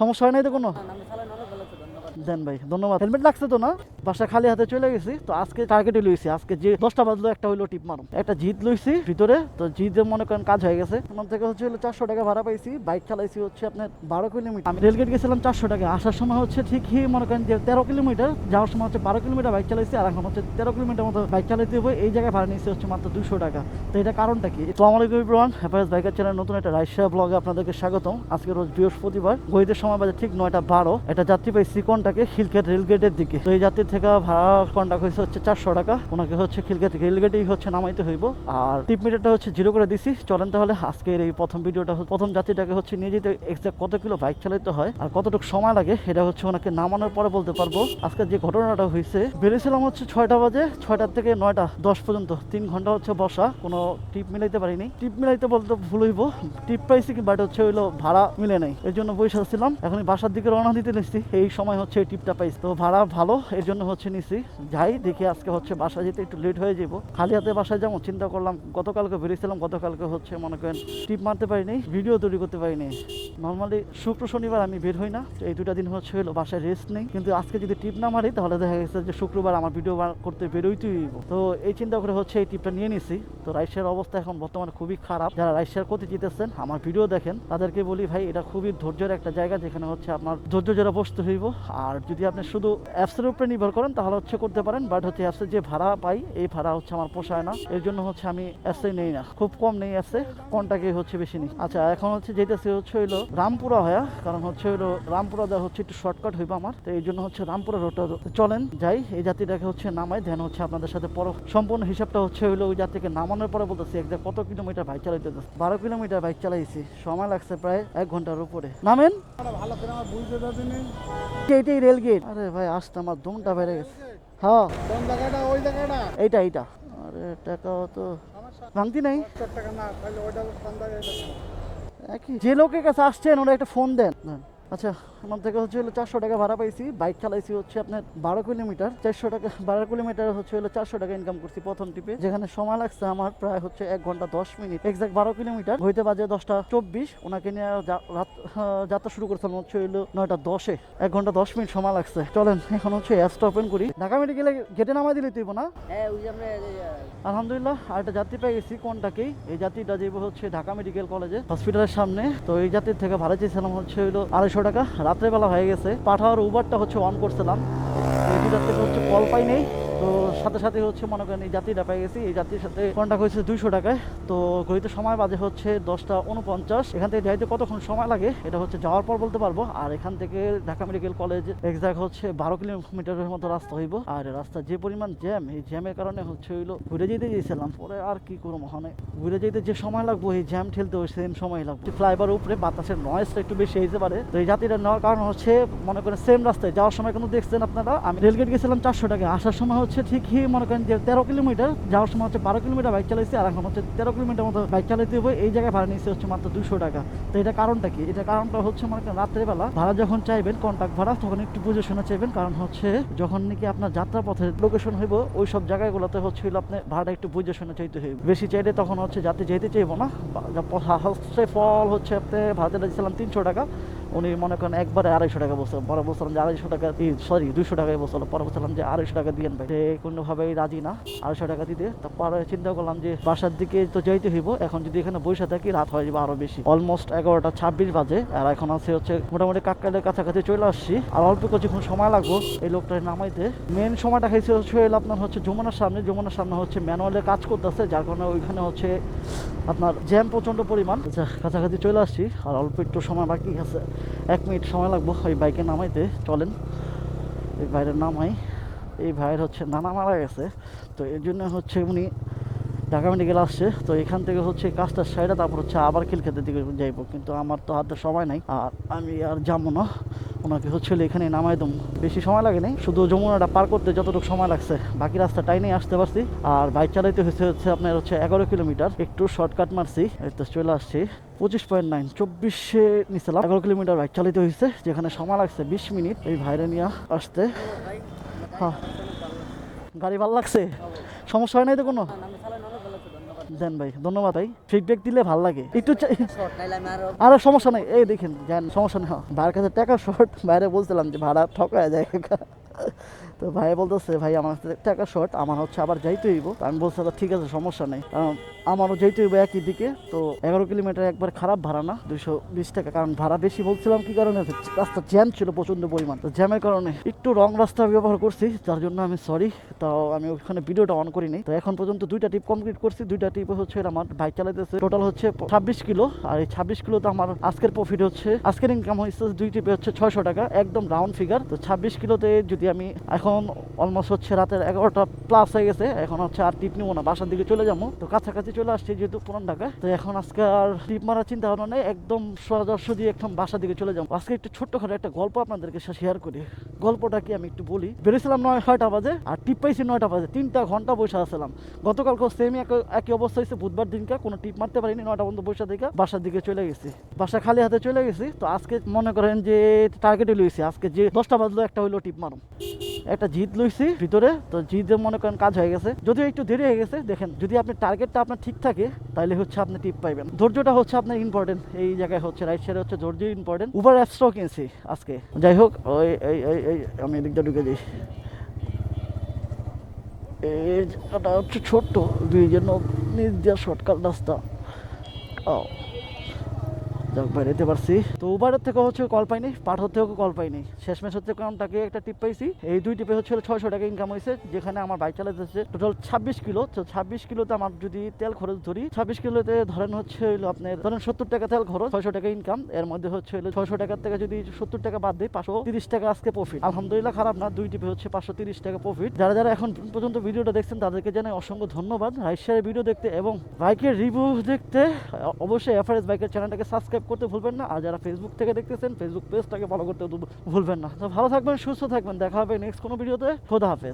সমস্যা হয় নাই তো কোনো আমি চালানো অনেক ভালো আছে ধন্যবাদ দেন ভাই, ধন্যবাদ। হেলমেট লাগছে তো না? বাসা খালি হাতে চলে গেছি, তো আজকে টার্গেটে লইছি। আজকে যে দশটা বাজলো, একটা হইল টিপ একটা জিত লইছি ভিতরে, তো জিতে মনে করেন কাজ হয়ে গেছে। থেকে হচ্ছে হলো চারশো টাকা ভাড়া পাইছি। বাইক চালাইছি হচ্ছে আপনার বারো কিলোমিটার। আমি রেলগেট গেছিলাম চারশো টাকা। আসার সময় হচ্ছে ঠিকই মনে করেন যে তেরো কিলোমিটার। যাওয়ার সময় হচ্ছে বারো কিলোমিটার বাইক চালাইছি, আর এখন হচ্ছে তেরো কিলোমিটার মতো বাইক চালাইতে হবে। এই জায়গায় ভাড়া নিয়েছি হচ্ছে মাত্র দুশো টাকা। তো এটা কারণটা কি? আসসালামু আলাইকুম ইব্রান হ্যাপারেস বাইকার চ্যানেল নতুন একটা ব্লগে আপনাদেরকে স্বাগতম। আজকে রোজ বৃহস্পতিবার। গড়িতে সময় বাজে ঠিক নয়টা বারো। একটা যাত্রী পাই সিকনটাকে খিলকেট রেলগেটের দিকে। তো এই যাত্রীর থেকে ভাড়া কন্ট্যাক্ট হয়েছে হচ্ছে চারশো টাকা। ওনাকে হচ্ছে খিলকেট রেলগেটেই হচ্ছে নামাইতে হইব। আর টিপ মিটারটা হচ্ছে জিরো করে দিছি। চলেন তাহলে আজকের এই প্রথম ভিডিওটা প্রথম যাত্রীটাকে হচ্ছে নিয়ে যেতে এক্সাক্ট কত কিলো বাইক চালাতে হয় আর কতটুকু সময় লাগে এটা হচ্ছে ওনাকে নামানোর পরে বলতে পারব। আজকে যে ঘটনাটা হয়েছে, বেরিয়েছিলাম হচ্ছে ছয়টা বাজে ছয়টার থেকে নয়টা, দশ পর্যন্ত। তিন ঘণ্টা হচ্ছে বসা, কোনো টিপ মিলাইতে পারিনি। টিপ মিলাইতে বলতে ভুল হইব। টিপ পাইছি কি বাট হচ্ছে হইল ভাড়া মিলে নাই। এর জন্য বসে ছিলাম এখন বাসার দিকে রওনা দিতে নিচ্ছি এই সময় হচ্ছে এই টিপটা পাইছি। তো ভাড়া ভালো এর জন্য হচ্ছে নিছি। যাই, দেখি আজকে হচ্ছে বাসা যেতে একটু লেট হয়ে যাব খালি হাতে বাসায় যেমন চিন্তা করলাম গতকালকে বেরিয়েছিলাম, গতকালকে হচ্ছে মনে করেন টিপ মারতে পারিনি ভিডিও তৈরি করতে পারিনি। নর্মালি শুক্র, শনিবার আমি বের হই না, তো এই দুটা দিন হচ্ছে হলো বাসায় রেস্ট নেই। কিন্তু আজকে যদি টিপ না মারি, তাহলে দেখা গেছে যে শুক্রবার আমার ভিডিও করতে বেরোইতেই হইব। তো এই চিন্তা করে হচ্ছে এই টিপটা নিয়ে নিছি। তো রাইসের অবস্থা এখন বর্তমানে খুবই খারাপ। যারা রাইসের করতে জিতেছেন, আমার ভিডিও দেখেন, তাদেরকে বলি ভাই, এটা খুবই ধৈর্যের একটা জায়গা, যেখানে হচ্ছে আপনার ধৈর্য যারা বসতে হইব। আর যদি আপনি শুধু অ্যাপসের উপরে নির্ভর করেন তাহলে হচ্ছে করতে পারেন। বাট হচ্ছে অ্যাপসের যে ভাড়া পাই এই ভাড়া হচ্ছে আমার পোষায় না। এর জন্য হচ্ছে আমি অ্যাপসে নেই না। খুব কম নেই অ্যাপসে কোনটাকে হচ্ছে বেশি নিই? আচ্ছা এখন হচ্ছে যেতেছে হচ্ছে হইল রামপুরা হয়া কারণ হচ্ছে হইল রামপুরা দেওয়া হচ্ছে একটু শর্টকাট হইব আমার। তো এই জন্য হচ্ছে রামপুরা রোডটা চলেন। যাই এই জাতিটাকে হচ্ছে নামাই ধ্যান হচ্ছে আপনাদের সাথে পর সম্পূর্ণ হিসাবটা হচ্ছে হইল ওই জাতিকে নামানোর পরে বলতেছি একদম কত কিলোমিটার বাইক চালাইতে বারো কিলোমিটার বাইক চালাইছি। সময় লাগছে প্রায় এক ঘণ্টার উপরে। নামেন? ভালো করে আমার বুঝতে এইটাই রেল গেট আরে ভাই আসতে আমার দমটা বেড়ে গেছে। হ্যাঁ। কোন জায়গাটা? ওই জায়গাটা? এইটা এইটা। আরে টাকাও তো ভাঙতি নাই। টাকা না তাহলে ওইটা কোন জায়গাটা একই। যে লোকের কাছে আসছেন ওরা একটা ফোন দেন। দেন। আচ্ছা আমার থেকে হচ্ছে হলো চারশো টাকা ভাড়া পাইছি। বাইক চালাইছি হচ্ছে আপনার বারো কিলোমিটার। চারশো টাকা, বারো কিলোমিটার হচ্ছে হলো চারশো টাকা ইনকাম করছি প্রথম টিপে যেখানে সময় লাগছে আমার প্রায় হচ্ছে এক ঘণ্টা দশ মিনিট। এক্সাক্ট বারো কিলোমিটার। হইতে বাজে দশটা চব্বিশ। ওনাকে নিয়ে রাত যাত্রা শুরু করছিলাম হচ্ছে হইল নয়টা দশে। এক ঘণ্টা দশ মিনিট সময় লাগছে। চলেন, এখন হচ্ছে অ্যাপসটা ওপেন করি। ঢাকা মেডিকেলে গেটে নামাই দিলে তুই না? হ্যাঁ ওই আলহামদুলিল্লাহ আরেকটা যাত্রী পেয়ে গেছি কোনটাকেই এই যাত্রীটা যাইব হচ্ছে ঢাকা মেডিকেল কলেজে, হসপিটালের সামনে। তো এই যাত্রীর থেকে ভাড়া চেয়েছিলাম হচ্ছে হইল আড়াইশো টাকা। রাত্রেবেলা হয়ে গেছে। পাঠাওয়ার উবারটা হচ্ছে অন করছিলাম। এই থেকে হচ্ছে কল পাই নেই। তো সাথে সাথে হচ্ছে মনে করেন এই যাত্রীটা পেয়ে গেছি। এই যাত্রীর সাথে কন্ট্যাক্ট হয়েছে দুইশো টাকায়। তো ঘড়িতে সময় বাজে হচ্ছে দশটা উনপঞ্চাশ। এখান থেকে যাইতে কতক্ষণ সময় লাগে, এটা হচ্ছে যাওয়ার পর বলতে পারব। আর এখান থেকে ঢাকা মেডিকেল কলেজ এক্সাক্ট হচ্ছে বারো কিলোমিটারের মতো রাস্তা হইব। আর রাস্তা যে পরিমাণ জ্যাম এই জ্যামের কারণে হচ্ছে হইল ঘুরে যেতে গিয়েছিলাম পরে আর কি করব মহানে ঘুরে যেতে যে সময় লাগবো, এই জ্যাম ঠেলতে ওই সেম সময় লাগবে। ফ্লাইওভার উপরে, বাতাসের নয়েজটা একটু বেশি হইতে পারে। তো এই যাত্রীটা নেওয়ার কারণ হচ্ছে, মনে করেন সেম রাস্তায় যাওয়ার সময় কিন্তু দেখছেন আপনারা? আমি রেলগেট গেছিলাম চারশো টাকা আসার সময় হচ্ছে ঠিকই মনে করেন যে তেরো কিলোমিটার, যাওয়ার সময় হচ্ছে বারো কিলোমিটার বাইক চালাইছি, আর এখন হচ্ছে তেরো কিলোমিটার মতো বাইক চালাইতে হবে, এই জায়গায় ভাড়া নিয়েছে হচ্ছে মাত্র দুশো টাকা। তো এটা কারণটা কি? এটা কারণটা হচ্ছে মনে করেন রাত্রেবেলা ভাড়া যখন চাইবেন কন্ট্যাক্ট ভাড়া, তখন একটু বুঝে শোনা চাইবেন। কারণ হচ্ছে যখন নাকি আপনার যাত্রা পথের লোকেশন হইব, ওই সব জায়গাগুলোতে হচ্ছে আপনি ভাড়াটা একটু বুঝে শোনা চাইতে হইব। বেশি চাইলে তখন হচ্ছে যাতে যেতে চাইব না হচ্ছে ফল হচ্ছে আপনি ভাড়াটা দিয়েছিলাম তিনশো টাকা উনি মনে করেন একবারে আড়াইশো টাকা বলছিলাম পরে বলছিলাম যে আড়াইশো টাকা সরি দুশো টাকায় বলছিলাম পরে বলছিলাম যে আড়াইশো টাকা দিয়েন ভাই। সে কোনোভাবেই রাজি না, আড়াইশো টাকা দিতে। তারপরে চিন্তা করলাম যে বাসার দিকে তো যাইতে হইব, এখন যদি এখানে বসে থাকি রাত হয়ে যাবে আরও বেশি। অলমোস্ট এগারোটা ছাব্বিশ বাজে, আর এখন আছে হচ্ছে মোটামুটি কাককালের কাছাকাছি চলে আসছি। আর অল্প কিছুক্ষণ সময় লাগবো এই লোকটা নামাইতে। মেন সময়টা খাইছে হচ্ছে আপনার হচ্ছে যমুনার সামনে যমুনার সামনে হচ্ছে ম্যানুয়ালে কাজ করতেছে, যার কারণে ওইখানে হচ্ছে আপনার জ্যাম প্রচণ্ড পরিমাণ। কাছাকাছি চলে আসছি, আর অল্প একটু সময় বাকি আছে। এক মিনিট সময় লাগবো, ওই বাইকে নামাইতে, চলেন। এই বাইরে নামাই। এই ভাইয়ের হচ্ছে, নানা মারা গেছে। তো এর জন্য হচ্ছে উনি ঢাকা মেডিকেল আসছে, তো এখান থেকে হচ্ছে কাজটা সাইডে তারপর হচ্ছে আবার খিলক্ষেতের দিকে যাইবো। কিন্তু আমার তো হাতে সময় নাই, আর আমি আর যাব না। ওনাকে হচ্ছে এখানে নামাই দম বেশি সময় লাগে নাই, শুধু যমুনাটা পার করতে যতটুকু সময় লাগছে। বাকি রাস্তা টাইনেই আসতে পারছি। আর বাইক চালাইতে হয়েছে হচ্ছে আপনার হচ্ছে এগারো কিলোমিটার একটু শর্টকাট মারছি তো চলে আসছি পঁচিশ পয়েন্ট নাইন চব্বিশে নিছিলাম। এগারো কিলোমিটার বাইক চালাইতে হয়েছে, যেখানে সময় লাগছে বিশ মিনিট। এই ভাইরে নিয়ে আসতে। হ্যাঁ। গাড়ি ভালো লাগছে? সমস্যা হয় নাই তো কোনো? দেন ভাই ধন্যবাদ ভাই। ফিডব্যাক দিলে ভালো লাগে। একটু আরও। সমস্যা নেই। এই দেখেন যান সমস্যা নেই। ভাইয়ের কাছে টাকা শর্ট বাইরে বলছিলাম যে ভাড়া ঠকায় যায়। তো ভাই বলতেছে ভাই আমার কাছে টাকা শর্ট আমার হচ্ছে আবার যাইতে হইব। আমি বলছিলাম ঠিক আছে, সমস্যা নেই। কারণ আমারও হইব একই দিকে। তো এগারো কিলোমিটার একবার খারাপ ভাড়া না, দুইশো বিশ টাকা, কারণ ভাড়া বেশি বলছিলাম, কি কারণে? রাস্তা জ্যাম ছিল প্রচণ্ড পরিমাণ। তো জ্যামের কারণে একটু রং রাস্তা ব্যবহার করছি, যার জন্য আমি সরি তাও আমি ওখানে ভিডিওটা অন করিনি। তো এখন পর্যন্ত দুইটা টিপ কমপ্লিট করছি। দুইটা টিপ হচ্ছে আমার বাইক চালাইতেছে। টোটাল হচ্ছে ছাব্বিশ কিলো। আর এই ছাব্বিশ কিলো তো আমার আজকের প্রফিট হচ্ছে, আজকের ইনকাম হয়েছে দুই টিপে হচ্ছে ছয়শো টাকা, একদম রাউন্ড ফিগার তো ছাব্বিশ কিলোতে যদি আমি এখন অলমোস্ট হচ্ছে রাতের এগারোটা প্লাস হয়ে গেছে। এখন হচ্ছে আর টিপ নিবো না, বাসার দিকে চলে যাব। তো কাছাকাছি চলে আসছি যেহেতু পুরান ঢাকা। তো এখন আজকে আর টিপ মারার চিন্তা ভাবনা নেই, একদম সোজাদর্শী একদম বাসার দিকে চলে যাব। আজকে একটু ছোট্ট ছোট্টখাটো একটা গল্প আপনাদেরকে শেয়ার করি। গল্পটা কি আমি একটু বলি। বেরিয়েছিলাম নয় ছয়টা বাজে আর টিপ পাইছি নয়টা বাজে, তিনটা ঘণ্টা বসে আসলাম গতকালকে সেম একই অবস্থা হয়েছে, বুধবার দিনকে কোনো টিপ মারতে পারিনি, নয়টা পর্যন্ত বসে থেকে বাসার দিকে চলে গেছি। বাসা খালি হাতে চলে গেছি। তো আজকে মনে করেন যে টার্গেটে লইছি, আজকে যে দশটা বাজলো একটা হইল টিপ মারুম। একটা জিত লইছি ভিতরে, তো জিতে মনে করেন কাজ হয়ে গেছে। যদিও একটু দেরি হয়ে গেছে, দেখেন, যদি আপনি টার্গেটটা আপনার ঠিক থাকে তাহলে হচ্ছে আপনি টিপ পাইবেন। ধৈর্যটা হচ্ছে আপনার ইম্পর্টেন্ট এই জায়গায় হচ্ছে রাইট সাইডে হচ্ছে ধৈর্য ইম্পর্টেন্ট উবার অ্যাপসটাও কিনছি আজকে। যাই হোক, ওই, এই এই আমি এদিকটা ঢুকে এই জায়গাটা হচ্ছে ছোট্ট দুই জন্য নিজ দিয়ে শর্টকাট রাস্তা। ও যাক বেরোতে পারছি। তো উবারের থেকে হচ্ছে কল পাইনি পাঠার থেকেও কল পাইনি। শেষমেশ হচ্ছে কারণটাকে একটা টিপ পাইছি। এই দুই টিপে হচ্ছে ছয়শো টাকা ইনকাম হয়েছে যেখানে আমার বাইক চালাতে হচ্ছে টোটাল ছাব্বিশ কিলো। তো ছাব্বিশ কিলোতে আমার যদি তেল খরচ ধরি, ছাব্বিশ কিলোতে ধরেন হচ্ছে আপনার, ধরেন সত্তর টাকা তেল খরচ, ছয়শো টাকা ইনকাম এর মধ্যে হচ্ছে ছয়শো টাকার থেকে যদি সত্তর টাকা বাদ দিই, পাঁচশো তিরিশ টাকা আজকে প্রফিট আলহামদুলিল্লাহ খারাপ না, দুই টিপে হচ্ছে পাঁচশো তিরিশ টাকা প্রফিট যারা যারা এখন পর্যন্ত ভিডিওটা দেখছেন, তাদেরকে জানাই অসংখ্য ধন্যবাদ। রাইশারের ভিডিও দেখতে এবং বাইকের রিভিউ দেখতে, অবশ্যই এফআরএস বাইকের চ্যানেলটাকে সাবস্ক্রাইব করতে ভুলবেন না। আর যারা ফেসবুক থেকে দেখতেছেন ফেসবুক পেজটাকে ফলো করতে ভুলবেন না। তো ভালো থাকবেন, সুস্থ থাকবেন। দেখা হবে নেক্সট কোনো ভিডিওতে খোদা হাফেজ।